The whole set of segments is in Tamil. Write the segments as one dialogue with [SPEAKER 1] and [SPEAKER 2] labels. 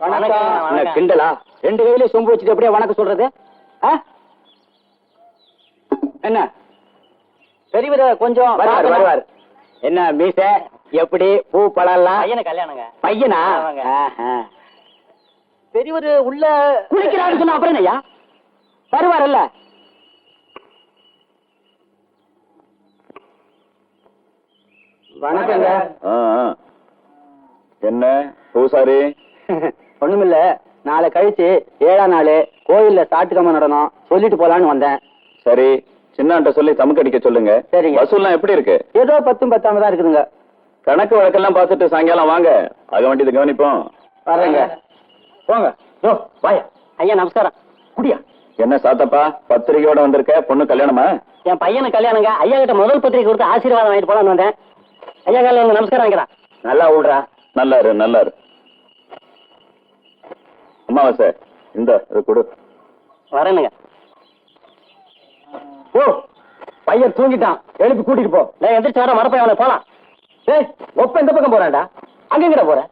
[SPEAKER 1] என்ன கிண்டலா? ரெண்டு கையில சொம்பு வச்சுட்டு அப்படியே வணக்கம் சொல்றது? என்ன? பெரியவர கொஞ்சம் வருவார் வருவார். என்ன மீச? எப்படி? பூ பழம்லாம்?
[SPEAKER 2] பையனை கல்யாணங்க.
[SPEAKER 1] பையனா.
[SPEAKER 2] பெரியவர் உள்ள
[SPEAKER 1] குளிக்கிறான்னு சொன்னா அப்புறம் என்னய்யா? வருவாரல்ல? வணக்கங்க.
[SPEAKER 3] என்ன பூசாரி?
[SPEAKER 1] ஒண்ணுமில்ல நாளை கழிச்சு ஏழாம் நாள் கோயில்ல சாட்டுக்கம்ம நடனம் சொல்லிட்டு போலான்னு வந்தேன்.
[SPEAKER 3] சரி சின்னான்ட்ட சொல்லி சமுக்கடிக்க சொல்லுங்க.
[SPEAKER 1] சரிங்க.
[SPEAKER 3] வசூல்லாம் எப்படி இருக்கு?
[SPEAKER 1] ஏதோ பத்தும் பத்தாம தான் இருக்குதுங்க.
[SPEAKER 3] கணக்கு வழக்கெல்லாம் பார்த்துட்டு சாயங்காலம் வாங்க. ஆக வேண்டியது கவனிப்போம்.
[SPEAKER 1] வர்றேங்க. போங்க. யோ வாயா.
[SPEAKER 2] ஐயா நமஸ்காரம்.
[SPEAKER 1] குடியா.
[SPEAKER 3] என்ன சாத்தப்பா பத்திரிகையோட வந்திருக்க? பொண்ணு கல்யாணமா?
[SPEAKER 2] என் பையனை கல்யாணங்க. ஐயா கிட்ட முதல் பத்திரிக்கை கொடுத்து ஆசீர்வாதம் வாங்கிட்டு போலான்னு வந்தேன். ஐயா காலையில் நமஸ்காரம் வைக்கிறான்
[SPEAKER 1] நல்லா விடுறா
[SPEAKER 3] நல்லா இரு நல்லா இரு. அம்மாவாசை இந்த இது கொடு.
[SPEAKER 2] வரேனுங்க.
[SPEAKER 1] ஓ பையன் தூங்கிட்டான். எழுப்பி கூட்டிட்டு போ.
[SPEAKER 2] நான் எந்திரிச்சு வர மரப்பைய அவனை போலாம்.
[SPEAKER 1] டேய் ஒப்ப இந்த பக்கம் போறான்டா. அங்க எங்கடா போற?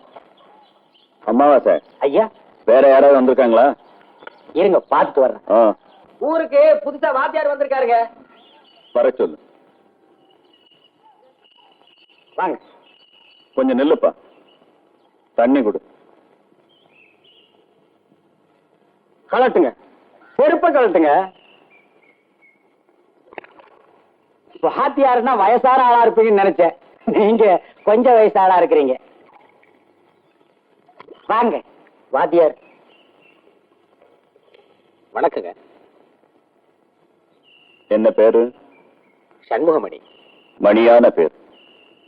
[SPEAKER 3] அம்மாவாசை
[SPEAKER 1] ஐயா.
[SPEAKER 3] வேற யாராவது வந்திருக்காங்களா?
[SPEAKER 1] இருங்க பாத்துட்டு வர்றேன்.
[SPEAKER 3] ஆ.
[SPEAKER 1] ஊருக்கு புதுசா வாத்தியார் வந்திருக்காருங்க.
[SPEAKER 3] வர சொல்லு.
[SPEAKER 1] வாங்க.
[SPEAKER 3] கொஞ்சம் நில்லுப்பா. தண்ணி கொடு.
[SPEAKER 1] கலட்டுங்க. செருப்ப கலட்டுங்க. வாத்தியாருன்னா வயசான ஆளா இருப்பீங்கன்னு நினைச்சேன். நீங்க கொஞ்சம் வயசு ஆளா இருக்கிறீங்க. வாங்க வாத்தியார். வணக்கங்க.
[SPEAKER 3] என்ன பேரு?
[SPEAKER 1] சண்முகமணி.
[SPEAKER 3] மணியான பேர்.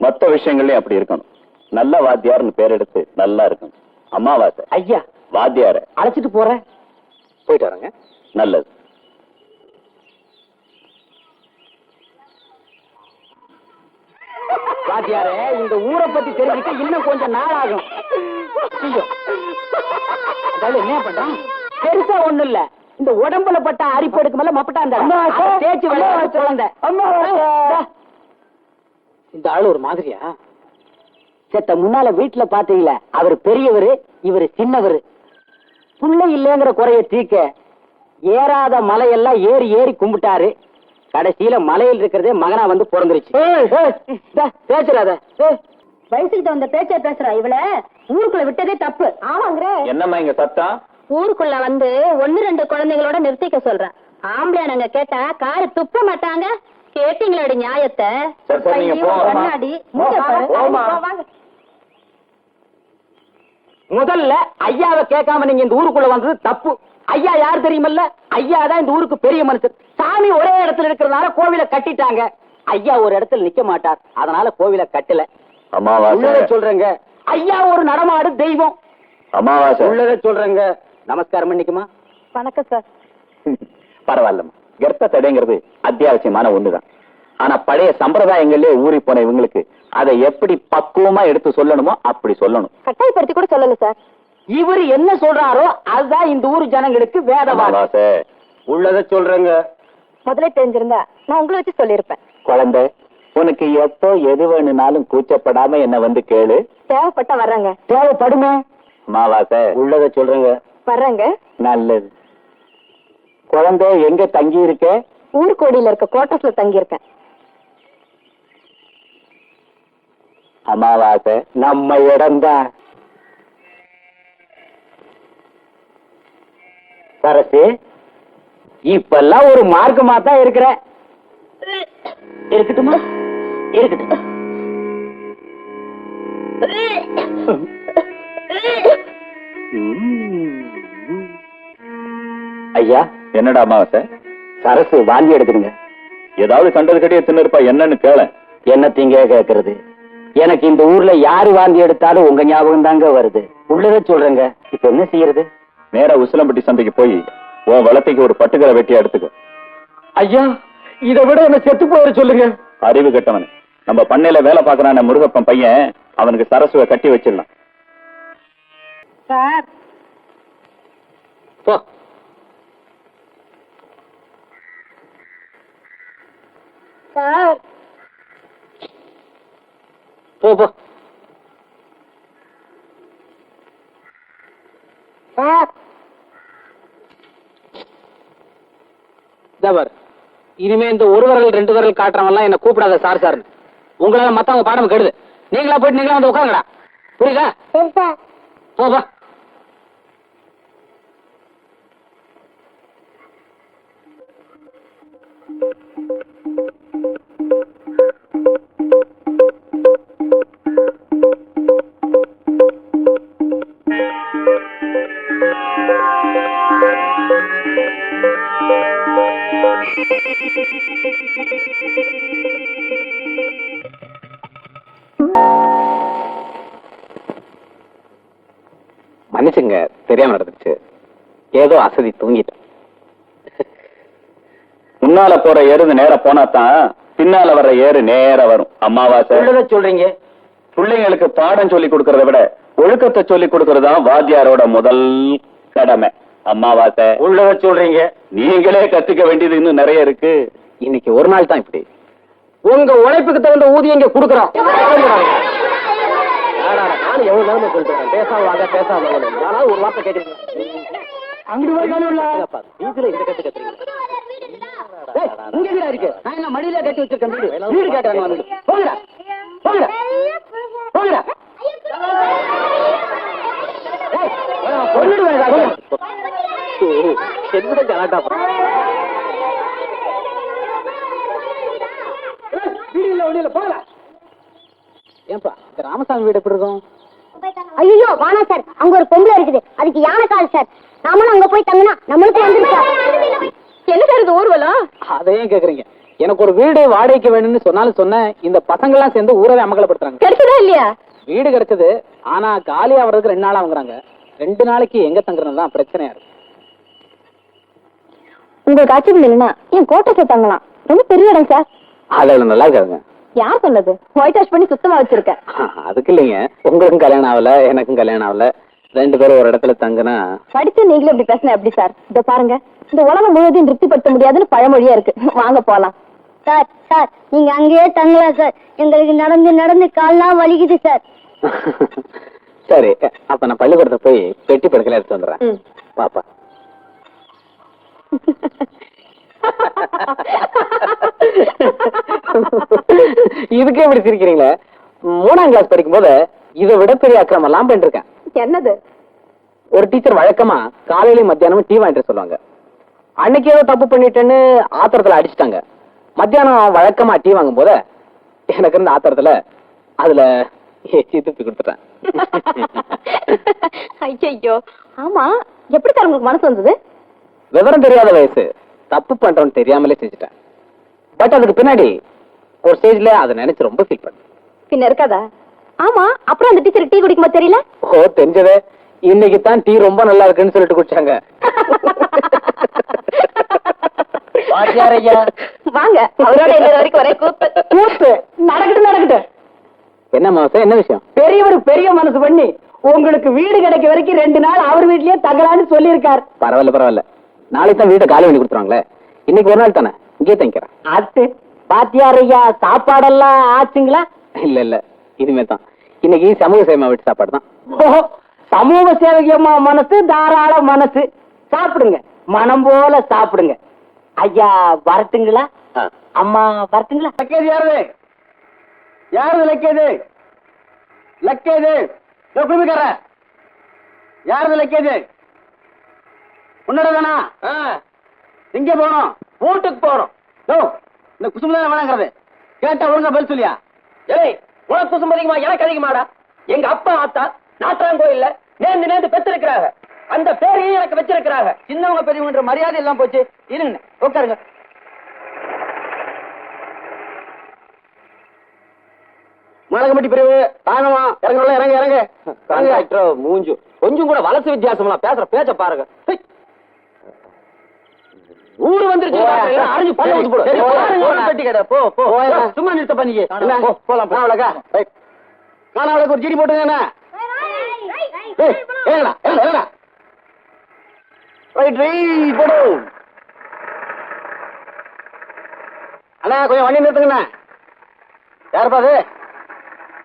[SPEAKER 3] மத்த விஷயங்கள்லயும் அப்படி இருக்கணும். நல்ல வாத்தியார்னு பேர் எடுத்து நல்லா இருக்கணும். அம்மாவாசை.
[SPEAKER 1] ஐயா.
[SPEAKER 3] வாத்தியார.
[SPEAKER 1] அழைச்சிட்டு போறேன். போயிட்டு வரேங்க
[SPEAKER 3] நல்லது.
[SPEAKER 1] வாத்தியாரே இந்த ஊரை பத்தி தெரிஞ்சுக்க இன்னும் கொஞ்சம் நாள் ஆகும் என்ன பண்றான்? பெருசா ஒண்ணு இல்ல. இந்த உடம்புல பட்ட அரிப்பு எடுக்கும் மேல மப்பட்டாந்த தேய்ச்சி விளையாட குழந்தை டா. இந்த ஆளு ஒரு மாதிரியா? செத்த முன்னால வீட்டுல பாத்தீங்களா அவர் பெரியவரு இவரு சின்னவரு. புள்ள இல்லைங்கிற குறைய தீக்க ஏறாத மலையெல்லாம் ஏறி ஏறி கும்பிட்டாரு. கடைசியில மலையில் இருக்கிறதே மகனா வந்து பிறந்துருச்சு. பேசுறாத.
[SPEAKER 4] வயசுக்கு தகுந்த பேச்ச பேசுறா இவள. ஊருக்குள்ள விட்டதே தப்பு. ஆமாங்கிற.
[SPEAKER 3] என்னம்மா இங்க சத்தம்?
[SPEAKER 4] ஊருக்குள்ள வந்து ஒண்ணு ரெண்டு குழந்தைங்களோட நிறுத்திக்க சொல்றேன் ஆம்பளை நாங்க கேட்டா காரு துப்ப மாட்டாங்க. கேட்டீங்களோட நியாயத்தை?
[SPEAKER 3] சரி, சரி, நீங்க
[SPEAKER 4] ஐயோ,
[SPEAKER 3] போங்க.
[SPEAKER 4] கண்ணாடி. வாங்க.
[SPEAKER 1] முதல்ல ஐயாவை கேட்காம நீங்க இந்த ஊருக்குள்ள வந்தது தப்பு. ஐயா யார் தெரியுமல்ல? ஐயா தான் இந்த ஊருக்கு பெரிய மனுஷன். சாமி ஒரே இடத்துல இருக்கிறதுனால கோவிலை கட்டிட்டாங்க. ஐயா ஒரு இடத்துல நிக்க மாட்டார். அதனால கோவிலை கட்டல. சொல்றேங்க. ஐயா ஒரு நடமாடு தெய்வம்.
[SPEAKER 3] அமாவாசை.
[SPEAKER 1] உள்ளதை சொல்றேங்க. நமஸ்காரம் பண்ணிக்குமா?
[SPEAKER 4] வணக்கம் சார்.
[SPEAKER 3] பரவாயில்லம்மா. கர்ப்ப தடைங்கிறது அத்தியாவசியமான ஒண்ணுதான். ஆனா பழைய சம்பிரதாயங்கள்லயே ஊறி போன இவங்களுக்கு. அதை எப்படி பக்குவமா எடுத்து சொல்லணுமோ அப்படி சொல்லணும்.
[SPEAKER 4] கட்டாயப்படுத்தி கூட சொல்லல சார்.
[SPEAKER 1] இவர் என்ன சொல்றாரோ அதுதான் இந்த ஊர் ஜனங்களுக்கு
[SPEAKER 3] அமாவாசை
[SPEAKER 1] உள்ளதை சொல்றேங்க.
[SPEAKER 4] முதல்ல தெரிஞ்சிருந்தா நான் உங்களை வச்சு சொல்லியிருப்பேன்.
[SPEAKER 3] குழந்தை உனக்கு எப்போ எது வேணும்னாலும் கூச்சப்படாம என்ன வந்து கேளு.
[SPEAKER 4] தேவைப்பட்டா வர்றேங்க.
[SPEAKER 1] தேவைப்படுமே.
[SPEAKER 3] அமாவாசை
[SPEAKER 1] உள்ளதை சொல்றேங்க.
[SPEAKER 4] வர்றேங்க.
[SPEAKER 3] நல்லது. குழந்தை எங்க தங்கி இருக்க
[SPEAKER 4] ஊர்கோடியில இருக்க குவார்டர்ஸ்ல தங்கி இருக்கேன்
[SPEAKER 3] அமாவாசை.
[SPEAKER 1] நம்ம இடம்தான். சரசு இப்பெல்லாம் ஒரு மார்க்கமா தான் இருக்கிற. இருக்கட்டுமா? இருக்கட்டும். ஐயா.
[SPEAKER 3] என்னடா அமாவாசை?
[SPEAKER 1] சரசு வாந்தி எடுக்குதுங்க
[SPEAKER 3] ஏதாவது கண்டது கட்டிய தின்னுருப்பா என்னன்னு கேள
[SPEAKER 1] என்னத்தீங்க கேக்குறது எனக்கு இந்த ஊர்ல யாரு வாந்தி எடுத்தாலும் உங்க ஞாபகம் தாங்க வருது. உள்ளதை சொல்றேங்க. இப்ப என்ன செய்யறது?
[SPEAKER 3] நேரா உசிலம்பட்டி சந்தைக்கு போய் உன் வளர்த்திக்கு ஒரு பட்டுக்கரை வெட்டி எடுத்துக்கோ.
[SPEAKER 1] ஐயா இதை விட என்ன செத்து போயிட சொல்லுங்க.
[SPEAKER 3] அறிவு கெட்டவன். நம்ம பண்ணையில வேலை பார்க்கறான முருகப்பன் பையன் அவனுக்கு சரசுவை கட்டி வச்சிடலாம்.
[SPEAKER 4] சார்.
[SPEAKER 1] போ.
[SPEAKER 4] சார்.
[SPEAKER 1] போ போ. ஜபர் இனிமே இந்த ஒரு விரல் ரெண்டு விரல் காட்டுறவன்லாம் என்ன கூப்பிடாத சார் சார் உங்களால மத்தவங்க பாடம் கெடுது. நீங்களா போயிட்டு நீங்களா வந்து உட்காருங்கடா. புரியுதா? போப்பா
[SPEAKER 5] தெரியாம நடந்துச்சு ஏதோ அசதி தூங்கிட்டேன். முன்னால போற எருது நேர போனா தான் பின்னால வர்ற ஏறு நேர வரும். அம்மாவாசை
[SPEAKER 1] உள்ளத சொல்றீங்க?
[SPEAKER 5] பிள்ளைங்களுக்கு பாடம் சொல்லி கொடுக்கறத விட ஒழுக்கத்தை சொல்லி கொடுக்கறதுதான் வாத்தியாரோட முதல் கடமை. அம்மாவாசை
[SPEAKER 1] உள்ளத சொல்றீங்க.
[SPEAKER 5] நீங்களே கத்துக்க வேண்டியது இன்னும் நிறைய இருக்கு. இன்னைக்கு ஒரு நாள் தான் இப்படி.
[SPEAKER 1] உங்க உழைப்புக்கு தகுந்த ஊதியம் இங்க குடுக்கறோம்.
[SPEAKER 6] நானும் எவ்வளவு நேரமா சொல்லிட்டு பேசாம வாங்க பேசாம வாங்க. ஒரு வார்த்தை கேட்டீங்க
[SPEAKER 1] அங்கிட்டு
[SPEAKER 6] வீட்டுல இந்த கத்து கத்துறீங்க.
[SPEAKER 1] இருக்கு? நான் என்ன மடியில கட்டி வச்சிருக்கேன் வீடு? வீடு ஏய், நான் கொன்னுடுவேன் இதை.
[SPEAKER 6] என்ன கலாட்டா
[SPEAKER 1] வீடு இல்ல ஒண்ணு இல்ல போங்கடா. ஏன்பா இந்த ராமசாமி வீடு எப்படி இருக்கும்?
[SPEAKER 4] ஐயோ வானா சார். அங்க ஒரு பொம்பளை இருக்குது. அதுக்கு யானை கால் சார். நாமளும் அங்க போய் தங்கினா நம்மளுக்கு வந்துருச்சா என்ன சார் இது ஊர்வலம்?
[SPEAKER 1] அதையும் கேக்குறீங்க? எனக்கு ஒரு வீடு வாடகைக்கு வேணும்னு சொன்னாலும் சொன்னேன். இந்த பசங்க எல்லாம் சேர்ந்து ஊரவே அமகலப்படுத்துறாங்க
[SPEAKER 4] கிடைச்சதா இல்லையா?
[SPEAKER 1] வீடு கிடைச்சது. ஆனா காலி ஆவறதுக்கு ரெண்டு நாள் ஆகுறாங்க ரெண்டு நாளைக்கு எங்க தங்குறது தான் பிரச்சனையா இருக்கு.
[SPEAKER 4] உங்களுக்கு ஆச்சரியம் இல்லைன்னா என் கோட்டை தங்கலாம். ரொம்ப பெரிய இடம் சார்.
[SPEAKER 5] அதுல நல்லா இருக்காங்க
[SPEAKER 4] யார் சொன்னது? ஒயிட் வாஷ் பண்ணி சுத்தமா வச்சிருக்கேன்
[SPEAKER 5] அதுக்கு இல்லைங்க. உங்களுக்கும் கல்யாணம் ஆகல எனக்கும் கல்யாணம் ஆகல. ரெண்டு பேரும் ஒரு இடத்துல தங்குனா?
[SPEAKER 4] படிச்சு நீங்களும் இப்படி பேசினா எப்படி சார்? இதோ பாருங்க. இந்த உலகம் முழுவதையும் திருப்திப்படுத்த முடியாதுன்னு பழமொழியா இருக்கு. வாங்க போலாம். சார் சார் நீங்க அங்கேயே தங்கலாம் சார். எங்களுக்கு நடந்து நடந்து கால்லாம் வலிக்குது சார்.
[SPEAKER 5] சரி அப்ப நான் பள்ளிக்கூடத்தை போய் பெட்டி படுக்கல எடுத்து வந்துடுறேன். பாப்பா இதுக்கே இப்படி சிரிக்கிறீங்களே. மூணாம் கிளாஸ் படிக்கும்போது இதை விட பெரிய அக்கிரமம் எல்லாம் பண்ணிருக்கேன்.
[SPEAKER 4] என்னது?
[SPEAKER 5] ஒரு டீச்சர் வழக்கமா காலையிலயும் மத்தியானமும் டீ வாங்கிட்டு சொல்லுவாங்க. அன்னைக்கு ஏதோ தப்பு பண்ணிட்டேன்னு ஆத்திரத்துல அடிச்சிட்டாங்க. மத்தியானம் வழக்கமா டீ வாங்கும் போது எனக்கு இருந்த ஆத்திரத்துல அதுல ஏச்சி துப்பி கொடுத்துட்டேன்.
[SPEAKER 4] ஐயோ ஆமா எப்படி உங்களுக்கு மனசு வந்தது?
[SPEAKER 5] விவரம் தெரியாத வயசு. தப்பு பண்றோம்னு தெரியாமலே செஞ்சுட்டேன் பட் அதுக்கு பின்னாடி ஒரு ஸ்டேஜ்ல அதை நினைச்சு ரொம்ப ஃபீல் பண்ணேன்.
[SPEAKER 4] பின்ன இருக்காதா? ஆமா அப்புறம் அந்த டீச்சர் டீ குடிக்கும்போது தெரியல?
[SPEAKER 5] ஓ தெரிஞ்சதே. இன்னைக்கு தான் டீ ரொம்ப நல்லா இருக்குன்னு சொல்லிட்டு குடிச்சாங்க.
[SPEAKER 4] வாங்க அவரோட வரைக்கும் ஒரே கூத்து.
[SPEAKER 1] கூத்து. நடக்கட்டும் நடக்கட்டும்.
[SPEAKER 5] என்ன மாசம் என்ன விஷயம்?
[SPEAKER 1] பெரியவர் பெரிய மனசு பண்ணி உங்களுக்கு வீடு கிடைக்க வரைக்கும் ரெண்டு நாள் அவர் வீட்லயே தங்கலான்னு சொல்லியிருக்கார்.
[SPEAKER 5] பரவாயில்ல பரவாயில்ல. நாளைக்கு தான் வீட்டை காலி பண்ணி கொடுத்துருவாங்களே. இன்னைக்கு ஒரு நாள் தானே? இங்கேயே தங்கிக்கிறேன்.
[SPEAKER 1] அது பாத்தியார் ஐயா சாப்பாடெல்லாம் ஆச்சுங்களா?
[SPEAKER 5] இல்ல இல்ல. இனிமே தான். இன்னைக்கு சமூக சேமா வீட்டு சாப்பாடு தான்.
[SPEAKER 1] ஓ, சமூக சேவகியம்மா மனசு தாராள மனசு. சாப்பிடுங்க. மனம் போல சாப்பிடுங்க. ஐயா வரட்டுங்களா? அம்மா வரட்டுங்களா? லக்கேது யாருது யாருது லக்கேது லக்கேது யாருது லக்கேது உன்னோட தானா? எங்க போனோம் வீட்டுக்கு போறோம் இந்த குசும்பு தான் வேணாங்கிறது? கேட்டா ஒழுங்கா பதில் சொல்லியா?
[SPEAKER 6] ஏய் உனக்கு குசும் அதிகமா எனக்கு அதிகமாடா. எங்க அப்பா ஆத்தா நாட்டாங்கோயில்ல நேர்ந்து நேர்ந்து பெற்றிருக்கிறாங்க. அந்த பேரையும் எனக்கு வச்சிருக்கிறாங்க.
[SPEAKER 1] சின்னவங்க பெரியவங்கன்ற மரியாதை எல்லாம் போச்சு. இருங்க உட்காருங்க. மலகம்பட்டி பிரிவு தானமா இறங்க இறங்க. இறங்க
[SPEAKER 6] மூஞ்சு. கொஞ்சம் கூட வளர்ச்சி வித்தியாசம்லாம் பேசுற பேச்ச பாருங்க. ஊரு வந்துருச்சு
[SPEAKER 1] போயா.
[SPEAKER 6] அறிஞ்சு பல்ல ஊத்து போடு.
[SPEAKER 1] சரி,
[SPEAKER 6] ஒரு பெட்டி கடை. போ போ. சும்மா நிறுத்த பண்ணிக்க? போ, போலாம் போ.
[SPEAKER 1] காணவளக்கா காணவளுக்கு ஒரு ஜிடி போட்டுங்க என்ன? ஏய், ஏங்கடா, ஏங்கடா. ரைட் ரைட் போடு. அண்ணா கொஞ்சம் வண்டி நிறுத்துங்கண்ணா யாருப்பா அது?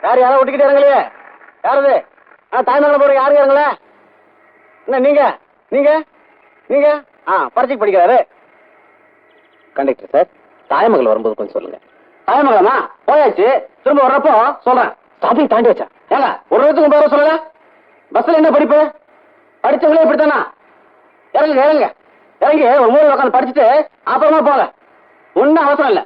[SPEAKER 1] யார் யாரோ ஒட்டிக்கிட்டு இறங்கலையே? யார் அது? ஆ தாய்மங்கலம் போற யாரும் இறங்கல?
[SPEAKER 5] என்ன நீங்க நீங்க நீங்க? ஆ பரீட்சைக்கு படிக்கிறாரு. கண்டக்டர் சார் தாயமகள் வரும்போது கொஞ்சம் சொல்லுங்க. தாயமங்கலமா போயாச்சு திரும்ப வர்றப்போ சொல்றேன். ஸ்டாப்பிங் தாண்டி வச்சா. ஏங்க ஒரு வருஷத்துக்கு கொண்டு வர சொல்லல? பஸ்ல என்ன படிப்பு? படிச்சவங்களே இப்படித்தானா? இறங்குங்க இறங்குங்க இறங்கி ஒரு மூணு உட்காந்து படிச்சுட்டு அப்புறமா போங்க. ஒன்னும் அவசரம் இல்லை.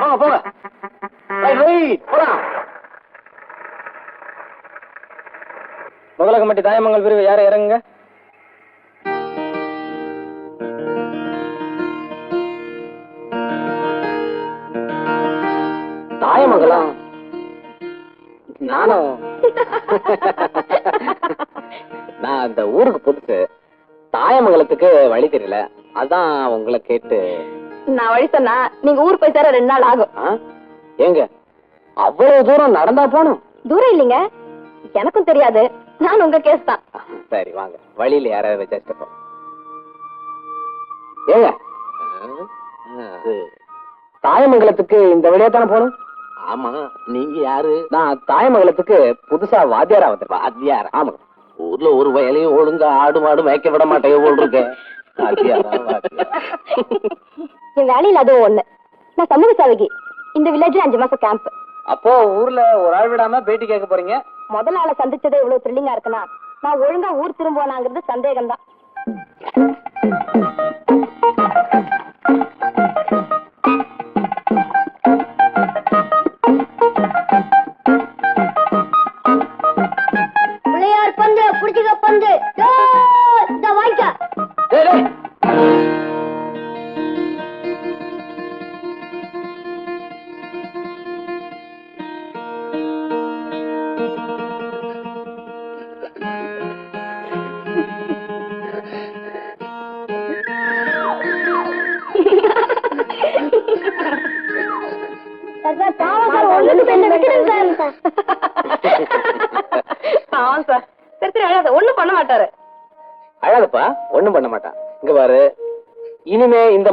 [SPEAKER 5] போங்க போங்க. போலாம் தாயமங்கல் பிரிவு யாரை இறங்குங்க? நான் அந்த ஊருக்கு புதுசு. தாயமங்கலத்துக்கு வழி தெரியல. அதான் உங்களை கேட்டு.
[SPEAKER 4] நான் வழி சொன்னா நீங்க ஊர் போய் சேர ரெண்டு நாள் ஆகும்.
[SPEAKER 5] ஆ? ஏங்க அவ்வளவு தூரம் நடந்தா போகணும்
[SPEAKER 4] தூரம் இல்லைங்க. எனக்கும் தெரியாது. நான் உங்க கேஸ் தான்.
[SPEAKER 5] சரி வாங்க. வழியில யாராவது வச்சுட்டு போ ஏங்க தாயமங்கலத்துக்கு இந்த வழியா தானே போகணும்? ஆமா நீங்க யாரு? நான் தாயமங்கலத்துக்கு புதுசா வாத்தியாரா வந்திருக்கேன் வாத்தியார்? ஆமா. ஊர்ல ஒரு வயலையும் ஒழுங்கா ஆடு மாடு மேய்க்க விட மாட்டேன் போல் இருக்கு. வாத்தியாரா, வாத்தியார்.
[SPEAKER 4] என் வேலையில அதுவும் ஒண்ணு. நான் சமூக சேவகி. இந்த வில்லேஜ்ல அஞ்சு மாசம் கேம்ப்
[SPEAKER 5] அப்போ ஊர்ல ஒரு ஆள் விடாம பேட்டி கேட்க போறீங்க?
[SPEAKER 4] முதல் நாளை சந்திச்சதே இவ்வளவு த்ரில்லிங்கா இருக்குன்னா நான் ஒழுங்கா ஊர் திரும்புவானாங்கிறது சந்தேகம் தான் புடிச்சுக்க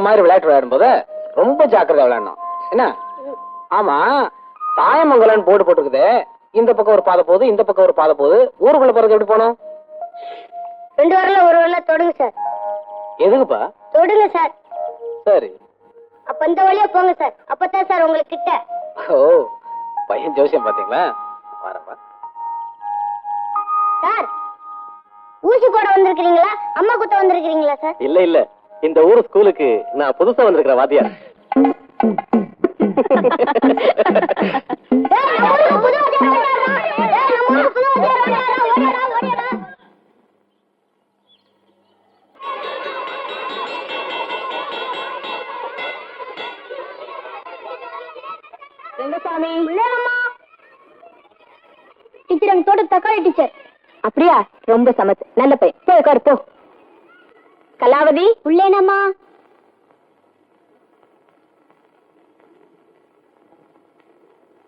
[SPEAKER 5] மாதிரி விளையாட்டு விளையாடும் போது ரொம்ப ஜாக்கிரதை விளையாடணும். என்ன? ஆமா தாயமங்கலன் போர்டு போட்டுருக்குதே. இந்த பக்கம் ஒரு பாதை போகுது இந்த பக்கம் ஒரு பாதை போகுது. ஊருக்குள்ள போறது எப்படி போகணும்?
[SPEAKER 4] ரெண்டு வரல ஒரு வரல தொடுங்க சார்.
[SPEAKER 5] எதுக்குப்பா?
[SPEAKER 4] தொடுங்க சார்.
[SPEAKER 5] சரி.
[SPEAKER 4] அப்ப இந்த வழியா போங்க சார். அப்பதான் சார் உங்களுக்கு கிட்ட.
[SPEAKER 5] ஓ பையன் ஜோசியம் பாத்தீங்களா வரப்பா.
[SPEAKER 4] சார் ஊசி போட வந்திருக்கீங்களா அம்மா குத்த வந்திருக்கீங்களா சார்?
[SPEAKER 5] இல்ல இல்ல. இந்த ஊர் ஸ்கூலுக்கு நான் புதுசா வந்திருக்கிற வாத்தியார்.
[SPEAKER 4] டீச்சர் எங்க தோட்ட தக்காளி டீச்சர். அப்படியா? ரொம்ப சமத்து நல்ல பையன். போய் உட்காரு போ. கலாவதி உள்ளேனம்மா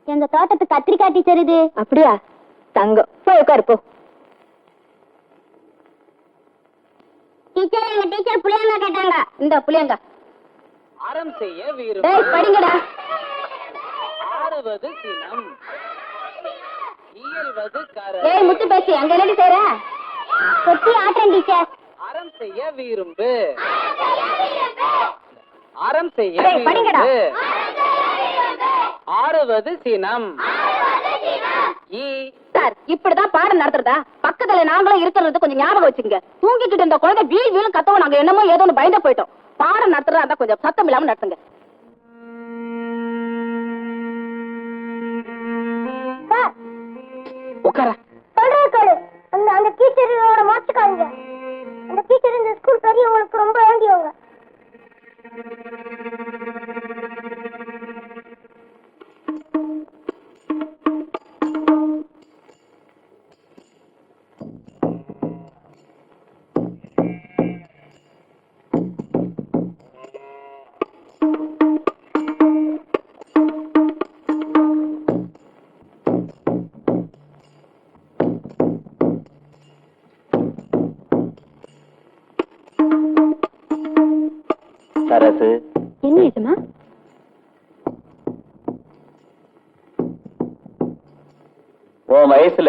[SPEAKER 4] எங்க தோட்டத்துக்கு கத்திரிக்காய் டீச்சர் இது. அப்படியா? தங்கம். போய் உட்காரு போ. டீச்சர் எங்க டீச்சர் புளியங்க கேட்டாங்க. இந்த புளியங்க.
[SPEAKER 5] அறம் செய்ய வீறு
[SPEAKER 4] டேய் படிங்கடா.
[SPEAKER 5] ஆறுவது சினம். இயல்வது கர.
[SPEAKER 4] ஏய் முத்து பேசி அங்க என்னடி செய்ற? கொட்டி ஆட்றேன் டீச்சர்.
[SPEAKER 5] செய்ய விரும்பு. அறம் செய்ய. விரும்பு. ஆறுவது சினம்.
[SPEAKER 4] சார் இப்படிதான் பாடம் நடத்துறதா? பக்கத்துல நாங்களும் இருக்கிறது கொஞ்சம் ஞாபகம் வச்சுங்க தூங்கிக்கிட்டு இருந்த குழந்தை வீல் வீலும் கத்தவும் நாங்க என்னமோ ஏதோ ஒண்ணு பயந்து போயிட்டோம். பாடம் நடத்துறதா இருந்தா கொஞ்சம் சத்தம் இல்லாம நடத்துங்க.
[SPEAKER 5] உட்கார.
[SPEAKER 4] சொல்றாரு அந்த டீச்சரோட மாத்துக்காங்க அந்த டீச்சர் இந்த ஸ்கூல் பெரியவங்களுக்கு ரொம்ப வேண்டியவங்க.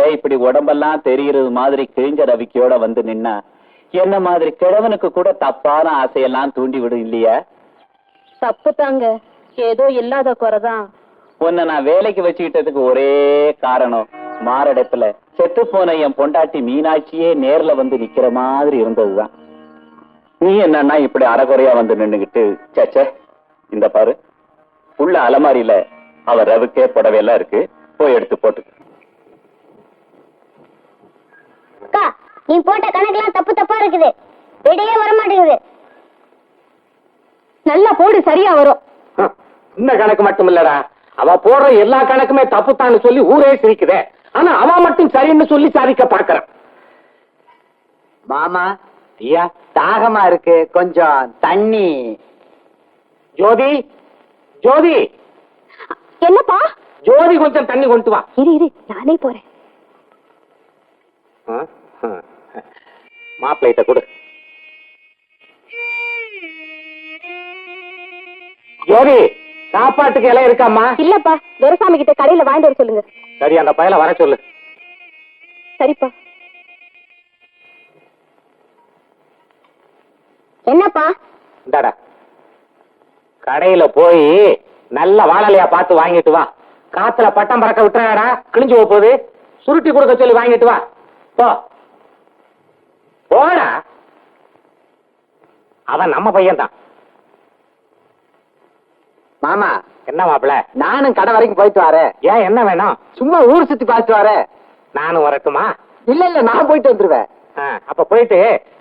[SPEAKER 3] இப்படி உடம்பெல்லாம் தெரியறது மாதிரி கிழிஞ்ச ரவிக்கையோட வந்து நின்னா. என்ன மாதிரி கிழவனுக்கு கூட தப்பான ஆசையெல்லாம் தூண்டி விடும் இல்லையா?
[SPEAKER 7] தப்பு தாங்க ஏதோ இல்லாத குறைதான்.
[SPEAKER 3] உன்னை நான் வேலைக்கு வச்சுக்கிட்டதுக்கு ஒரே காரணம் மாரடைப்புல. செத்து போன என் பொண்டாட்டி மீனாட்சியே நேர்ல வந்து நிக்கிற மாதிரி இருந்ததுதான். நீ என்னன்னா இப்படி அறகுறையா வந்து நின்னுகிட்டு சேச்சே இந்த பாரு. உள்ள அலமாரியில அவ ரவுக்கே புடவையெல்லாம் இருக்கு போய் எடுத்து போட்டு
[SPEAKER 7] அக்கா நீ போட்ட கணக்கெல்லாம் தப்பு தப்பா இருக்குது. விடையே வர மாட்டேங்குது நல்லா போடு சரியா வரும்.
[SPEAKER 8] இந்த கணக்கு மட்டும் இல்லடா அவ போடுற எல்லா கணக்குமே தப்புத்தான்னு சொல்லி ஊரே சிரிக்குதே. ஆனா அவ மட்டும் சரின்னு சொல்லி சாதிக்க பாக்குறேன்.
[SPEAKER 9] மாமா
[SPEAKER 8] ஐயா
[SPEAKER 9] தாகமா இருக்கு. கொஞ்சம் தண்ணி.
[SPEAKER 8] ஜோதி ஜோதி.
[SPEAKER 7] என்னப்பா?
[SPEAKER 8] ஜோதி கொஞ்சம் தண்ணி கொண்டு வா.
[SPEAKER 7] இரு இரு நானே போறேன்.
[SPEAKER 8] மாப்பிள்ளைகிட்ட கொடு. ஜோதி சாப்பாட்டுக்கு இலை இருக்காம்மா?
[SPEAKER 7] இல்லப்பா துரசாமி கிட்ட கடையில வாங்கிட்டு வர சொல்லுங்க.
[SPEAKER 8] சரி அந்த பயல வர சொல்லு.
[SPEAKER 7] சரிப்பா. என்னப்பா?
[SPEAKER 8] இந்தாடா. கடையில போய் நல்ல வாழலையா பார்த்து வாங்கிட்டு வா. காத்துல பட்டம் பறக்க விட்டுறாடா கிழிஞ்சு போக போகுது. சுருட்டி கொடுக்க சொல்லி வாங்கிட்டு வா. போ. போடா. அவன் நம்ம பையன் தான்
[SPEAKER 9] மாமா
[SPEAKER 8] என்ன மாப்பிள?
[SPEAKER 9] நானும் கடை வரைக்கும் போயிட்டு வரேன்.
[SPEAKER 8] ஏன் என்ன வேணும்?
[SPEAKER 9] சும்மா ஊர் சுத்தி பார்த்துட்டு வரேன்.
[SPEAKER 8] நானும் வரட்டுமா?
[SPEAKER 9] இல்ல இல்ல நான் போயிட்டு வந்துருவேன்.
[SPEAKER 8] அப்ப போயிட்டு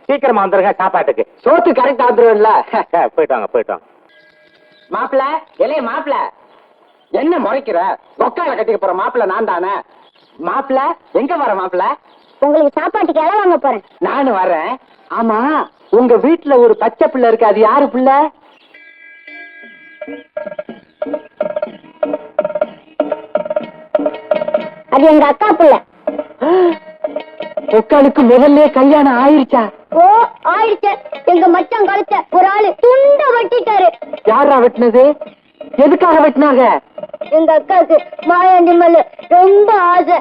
[SPEAKER 8] சீக்கிரமா வந்துருங்க சாப்பாட்டுக்கு.
[SPEAKER 9] சோத்து கரெக்டா வந்துருவேன்ல
[SPEAKER 8] போயிட்டு வாங்க போயிட்டு வாங்க.
[SPEAKER 9] மாப்பிள இளைய மாப்பிள என்ன முறைக்கிற? கொக்கால கட்டிக்க போற மாப்பிள நான் தானே மாப்பிள எங்க வர மாப்பிள?
[SPEAKER 7] உங்களுக்கு சாப்பாட்டுக்கு இலை வாங்க போறேன்.
[SPEAKER 9] நானும் வரேன். ஆமா உங்க வீட்டுல ஒரு பச்சை பிள்ளை இருக்கு. அது யாரு பிள்ளை?
[SPEAKER 7] அது எங்க அக்கா புள்ள.
[SPEAKER 9] கொக்காளுக்கு முதல்ல கல்யாணம் ஆயிருச்சா?
[SPEAKER 7] ஓ ஆயிடுச்சு எங்க மச்சான் கழுத்த ஒரு ஆளு துண்ட வெட்டிட்டாரு.
[SPEAKER 9] யாரா வெட்டினது? எதுக்காக வெட்டினாங்க?
[SPEAKER 7] எங்க அக்காவுக்கு மாயாண்டி மேல ரொம்ப ஆசை.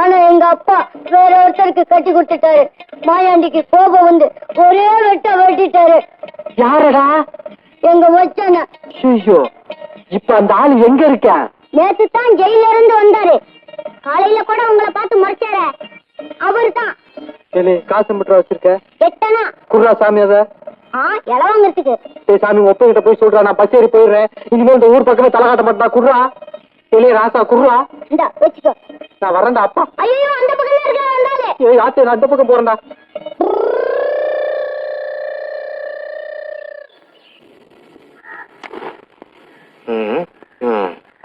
[SPEAKER 7] ஆனா எங்க அப்பா வேற ஒருத்தருக்கு கட்டி கொடுத்துட்டாரு. மாயாண்டிக்கு கோபம் வந்து ஒரே வெட்ட வெட்டிட்டாரு.
[SPEAKER 9] யாரடா?
[SPEAKER 7] எங்க மச்சான.
[SPEAKER 9] ஐயோ இப்ப அந்த ஆளு எங்க இருக்கான்
[SPEAKER 7] நேத்து தான் ஜெயில இருந்து வந்தாரு. காலையில கூட உங்களை பார்த்து முறைச்சாரு. அவரு தான்
[SPEAKER 9] காசு மட்டும் வச்சிருக்க?
[SPEAKER 7] எட்டனா
[SPEAKER 9] குர்ரா சாமி அத.
[SPEAKER 7] ஆ இலை வாங்கறதுக்கு.
[SPEAKER 9] ஏய் சாமி ஒப்ப கிட்ட போய் சொல்றா நான் பச்சேரி போயிடுறேன். இனிமேல் இந்த ஊர் பக்கமே தலை காட்ட மாட்டா குர்ரா ஏலே ராசா குர்ரா
[SPEAKER 7] இந்தா வச்சுக்கோ.
[SPEAKER 9] நான் வரேன்டா அப்பா.
[SPEAKER 7] ஐயோ அந்த பக்கம் தான் இருக்கலாம் வந்தாலே.
[SPEAKER 9] ஏய் ஆச்சே நான் அந்த பக்கம் போறேன்டா.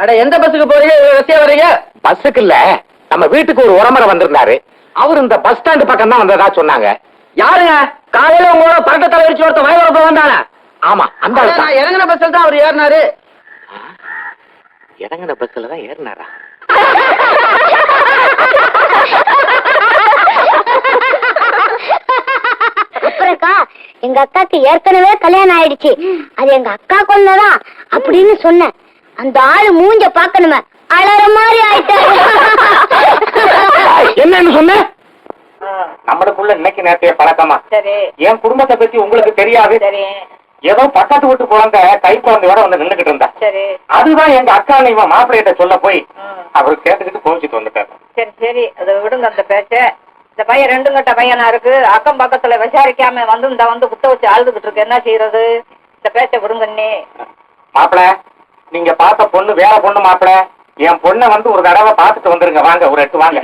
[SPEAKER 6] அட எந்த பஸ்ஸுக்கு போறீங்க? வசதியா வர்றீங்க?
[SPEAKER 8] பஸ்ஸுக்கு இல்ல நம்ம வீட்டுக்கு ஒரு உரமரை வந்திருந்தாரு. அவர் இந்த பஸ் ஸ்டாண்டு பக்கம் தான் வந்ததா சொன்னாங்க.
[SPEAKER 6] யாருங்க? காலையில உங்களோட பரட்ட தலை வச்சு ஒருத்த வாய் வரப்ப வந்தானே?
[SPEAKER 8] ஆமா அந்த.
[SPEAKER 6] இறங்கின பஸ்ல தான் அவர் ஏறினாரு.
[SPEAKER 8] இறங்குன பஸ்ல தான் ஏறினாரா?
[SPEAKER 7] எங்க அக்காக்கு ஏற்கனவே கல்யாணம் ஆயிடுச்சு. அது எங்க அக்கா கொண்டதான் அப்படின்னு சொன்னேன். அந்த ஆளு மூஞ்ச பாக்கணுமே அலற மாதிரி ஆயிட்டாரு
[SPEAKER 8] என்னன்னு சொன்ன? நம்மளுக்குள்ள இன்னைக்கு நேரத்தைய பழக்கமா.
[SPEAKER 6] சரி.
[SPEAKER 8] என் குடும்பத்தை பத்தி உங்களுக்கு தெரியாது. ஏதோ பக்கத்து வீட்டு குழந்தை கை குழந்தையோட வந்து நின்னுகிட்டு இருந்தா.
[SPEAKER 6] சரி.
[SPEAKER 8] அதுதான் எங்க அக்கா இவன் மாப்பிள்ளைகிட்ட சொல்ல போய் அவர் கேட்டுக்கிட்டு கோவிச்சிட்டு வந்துட்டாரு.
[SPEAKER 6] சரி சரி. அதை விடுங்க அந்த பேச்ச. இந்த பையன் ரெண்டு கட்ட பையனா இருக்கு. அக்கம் பக்கத்துல விசாரிக்காம வந்து இந்த வந்து குத்த வச்சு அழுதுகிட்டு இருக்கு. என்ன செய்யறது? இந்த பேச்ச விடுங்க நீ
[SPEAKER 8] மாப்பிள நீங்க பார்த்த பொண்ணு வேற பொண்ணு மாப்பிள. என் பொண்ணை வந்து ஒரு தடவை பார்த்துட்டு வந்துருங்க. வாங்க ஒரு எட்டு வாங்க.